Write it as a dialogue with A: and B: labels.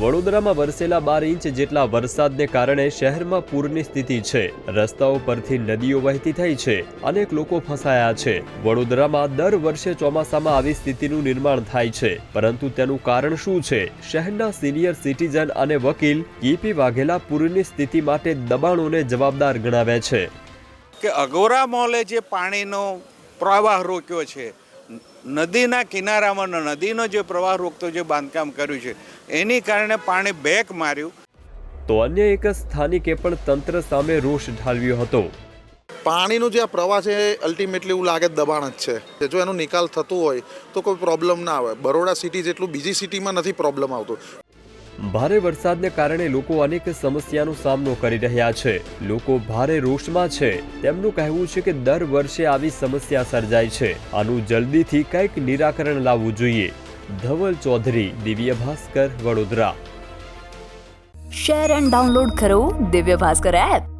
A: વડોદરામાં વરસેલા બાર ઇંચ જેટલા વરસાદને કારણે શહેરમાં પૂરની સ્થિતિ છે. રસ્તાઓ પરથી નદીઓ વહેતી થઈ છે. અનેક લોકો ફસાયા છે. વડોદરામાં દર વર્ષે ચોમાસામાં આવી સ્થિતિનું નિર્માણ થાય છે. પરંતુ તેનું કારણ શું છે? શહેરના સિનિયર સિટીઝન અને વકીલ કીપી વાઘેલા પૂરની સ્થિતિ માટે દબાણોને જવાબદાર ગણાવે છે.
B: કે અગોરા મોલે જે પાણીનો પ્રવાહ રોક્યો છે નદીના કિનારામાં નદીનો જે પ્રવાહ રોકતો જે બાંધકામ કર્યું છે એની કારણે પાણી બેક માર્યું.
A: તો અન્ય એક સ્થાનિકે પણ તંત્ર સામે રોષ ઠાલવ્યો હતો.
C: પાણીનો જે આ પ્રવાહ છે અલ્ટિમેટલી એવું લાગે દબાણ જ છે. જો એનો નિકાલ થતો હોય તો કોઈ પ્રોબ્લેમ ના આવે. બરોડા સિટી જેટલું બીજી સિટીમાં નથી પ્રોબ્લેમ આવતો.
A: ભારે વરસાદને કારણે લોકો અનેક સમસ્યાનો સામનો કરી રહ્યા છે. લોકો ભારે રોષમાં છે. તેમનું કહેવું છે કે દર વર્ષે આવી સમસ્યા સર્જાય છે. આનું જલ્દીથી કંઈક નિરાકરણ લાવવું જોઈએ. Dhaval Chaudhary, Divya Bhaskar, Vadodara.
D: Share and download કરો દિવ્ય ભાસ્કર એપ.